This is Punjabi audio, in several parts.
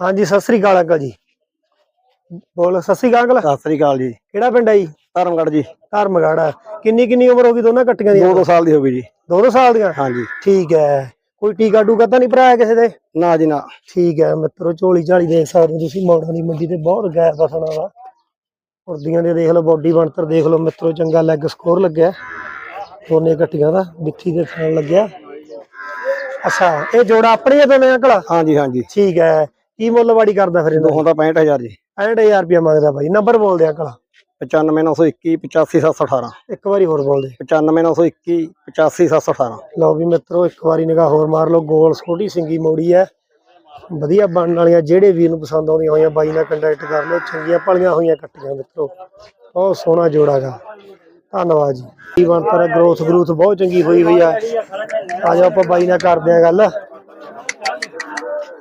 ਹਾਂਜੀ ਸਤਿ ਸ੍ਰੀ ਅਕਾਲ ਅੰਕਲ ਜੀ। ਬੋਲ ਸਤਿ ਸ੍ਰੀ ਅਕਾਲ ਅੰਕਲ। ਸਤਿ ਸ੍ਰੀ ਅਕਾਲ ਜੀ। ਕਿਹੜਾ ਪਿੰਡ ਆ ਜੀ? ਧਰਮਗੜ ਜੀ। ਧਰਮਗੜਾ ਕਿੰਨੀ ਕਿੰਨੀ ਉਮਰ ਹੋ ਗਈ ਦੋਨਾਂ ਕੱਟੀਆਂ ਦੀਆਂ? 2 ਸਾਲ ਦੀ ਹੋ ਗਈ ਜੀ। ਦੋ ਦੋ ਸਾਲ ਦੀਆਂ? ਹਾਂਜੀ। ਠੀਕ ਹੈ। ਕੋਈ ਟੀਕਾ ਟੂਕਾ ਤਾਂ ਨਹੀਂ ਭਰਾਇਆ ਕਿਸੇ ਦੇ? ਨਾ ਜੀ ਨਾ। ਠੀਕ ਹੈ ਮਿੱਤਰੋ ਝੋਲੀ ਝਾਲੀ ਦੇਖ ਸਕਦੇ ਹੋ ਤੁਸੀਂ ਮੌੜਾਂ ਦੀ ਮੰਡੀ ਤੇ ਬਹੁਤ ਗੈਰ ਬਸਣਾ ਵਾ। ਉਰਦੀਆਂ ਦੇ ਦੇਖ ਲਓ ਬੋਡੀ ਬਣਤਰ ਦੇਖ ਲਓ ਮਿੱਤਰੋ ਚੰਗਾ ਲੈਗ ਸਕੋਰ ਲੱਗਿਆ। ਦੋਨੇ ਕੱਟੀਆਂ ਦਾ ਬਿੱਠੀ ਦੇ ਥਾਣ ਲੱਗਿਆ। ਅੱਛਾ ਇਹ ਜੋੜਾ ਆਪਣੇ ਦੋਨੇ ਅੰਕਲ? ਹਾਂਜੀ ਹਾਂਜੀ। ਠੀਕ ਹੈ। ਕੀ ਮੁੱਲਵਾੜੀ ਕਰਦਾ ਫਿਰ ਇਹਦਾ? ਦੋਹਾਂ ਦਾ 65000 ਜੀ। 65000 ਰੁਪਇਆ ਮੰਗਦਾ ਬਾਈ ਨੰਬਰ ਬੋਲ ਦੇ ਅੰਕਲ। 95921 85718 ਇੱਕ ਵਾਰੀ ਹੋਰ ਬੋਲ ਦੇ। 95921 85718 ਲਓ ਵੀ ਮਿੱਤਰੋ ਇੱਕ ਵਾਰੀ ਨਿਗਾਹ ਹੋਰ ਮਾਰ ਲਓ ਗੋਲ ਛੋਟੀ ਸਿੰਗੀ ਮੋੜੀ ਹੈ ਵਧੀਆ ਬਣਨ ਵਾਲੀਆਂ ਜਿਹੜੇ ਵੀਰ ਨੂੰ ਪਸੰਦ ਆਉਂਦੀਆਂ ਹੋਈਆਂ ਬਾਈ ਨਾਲ ਕੰਟੈਕਟ ਕਰ ਲਓ ਚੰਗੀਆਂ ਪਲੀਆਂ ਹੋਈਆਂ ਕੱਟੀਆਂ ਮਿੱਤਰੋ। ਬਹੁਤ ਸੋਹਣਾ ਜੋੜਾਗਾ ਧੰਨਵਾਦ ਜੀ। ਕੀ ਬਣਤਰ ਗਰੋਥ ਗਰੂਥ ਬਹੁਤ ਚੰਗੀ ਹੋਈ ਹੋਈ ਆ। ਆ ਜਾ ਆਪਾਂ ਬਾਈ ਨਾਲ ਕਰਦੇ ਆ ਗੱਲ।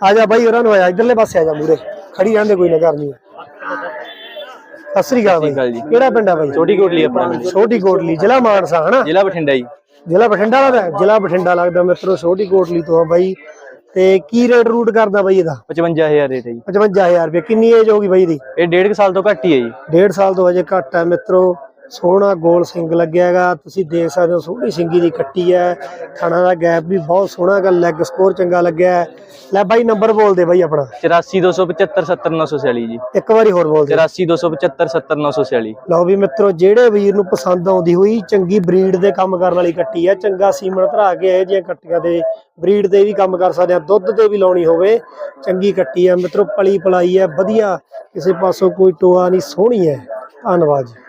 ਆ ਜਾ ਬਾਈ ਉਹਨਾਂ ਨੂੰ ਇਧਰਲੇ ਪਾਸੇ ਆ ਜਾ ਮੂਰੇ। ਖੜੀ ਰਹਿੰਦੇ ਕੋਈ ਨਾ ਕਰਨੀ ਸਤਿ ਸ੍ਰੀ ਅਕਾਲ ਬਾਈ। ਅਕਾਲ ਜੀ। ਕਿਹੜਾ ਪਿੰਡ ਆ ਬਾਈ? ਛੋਟੀ ਕੋਟਲੀ ਆਪਣਾ ਪਿੰਡ। ਛੋਟੀ ਕੋਟਲੀ ਜ਼ਿਲ੍ਹਾ ਮਾਨਸਾ ਹਨਾ? ਜ਼ਿਲ੍ਹਾ ਬਠਿੰਡਾ ਜੀ। ਜ਼ਿਲ੍ਹਾ ਬਠਿੰਡਾ ਹੈ ਜ਼ਿਲ੍ਹਾ ਬਠਿੰਡਾ ਲੱਗਦਾ ਮਿੱਤਰੋ ਛੋਟੀ ਕੋਟਲੀ ਤੋਂ ਆ ਬਾਈ। ਤੇ ਕੀ ਰੇਟ ਰੂਟ ਕਰਦਾ ਬਾਈ ਇਹਦਾ? 55000 ਰੇਟ ਹੈ ਜੀ। 55000 ਰੁਪਏ। ਕਿੰਨੀ ਏਜ ਹੋਗੀ ਬਾਈ ਦੀ ਇਹ ਡੇਢ ਕੁ ਸਾਲ ਤੋਂ ਘੱਟ ਹੀ ਹੈ ਜੀ। ਡੇਢ ਸਾਲ ਤੋਂ ਅਜੇ ਘੱਟ ਹੈ ਮਿੱਤਰੋ। ਸੋਹਣਾ ਗੋਲ ਸਿੰਗ ਲੱਗਿਆਗਾ। ਤੁਸੀਂ ਦੇਖ ਸਕਦੇ ਹੋ ਸੋਹਣੀ ਸਿੰਗੀ ਦੀ ਕੱਟੀ ਹੈ। ਖਾਣਾ ਦਾ ਗੈਪ ਵੀ ਬਹੁਤ ਸੋਹਣਾ ਹੈਗਾ। ਲੈਗ ਸਕੋਰ ਚੰਗਾ ਲੱਗਿਆ। ਲੈ ਬਾਈ ਨੰਬਰ ਬੋਲ ਦੇ ਬਾਈ ਆਪਣਾ। 84275 70946 ਜੀ। ਇੱਕ ਵਾਰੀ ਹੋਰ ਬੋਲ ਦੇ। 84275 70946 ਲਓ ਵੀ ਮਿੱਤਰੋ ਜਿਹੜੇ ਵੀਰ ਨੂੰ ਪਸੰਦ ਆਉਂਦੀ ਹੋਈ ਚੰਗੀ ਬਰੀਡ ਦੇ ਕੰਮ ਕਰਨ ਵਾਲੀ ਕੱਟੀ ਹੈ। ਚੰਗਾ ਸੀਮਨ ਧਰਾ ਕੇ ਇਹ ਜਿਹੀਆਂ ਕੱਟੀਆਂ ਦੇ ਬਰੀਡ ਤੇ ਵੀ ਕੰਮ ਕਰ ਸਕਦੇ ਆ। ਦੁੱਧ ਤੇ ਵੀ ਲਾਉਣੀ ਹੋਵੇ। ਚੰਗੀ ਕੱਟੀ ਹੈ। ਮਿੱਤਰੋ ਪਲੀ ਪਲਾਈ ਹੈ। ਵਧੀਆ। ਕਿਸੇ ਪਾਸੋਂ ਕੋਈ ਟੋਆ ਨਹੀਂ। ਸੋਹਣੀ ਹੈ। ਧੰਨਵਾਦ ਜੀ।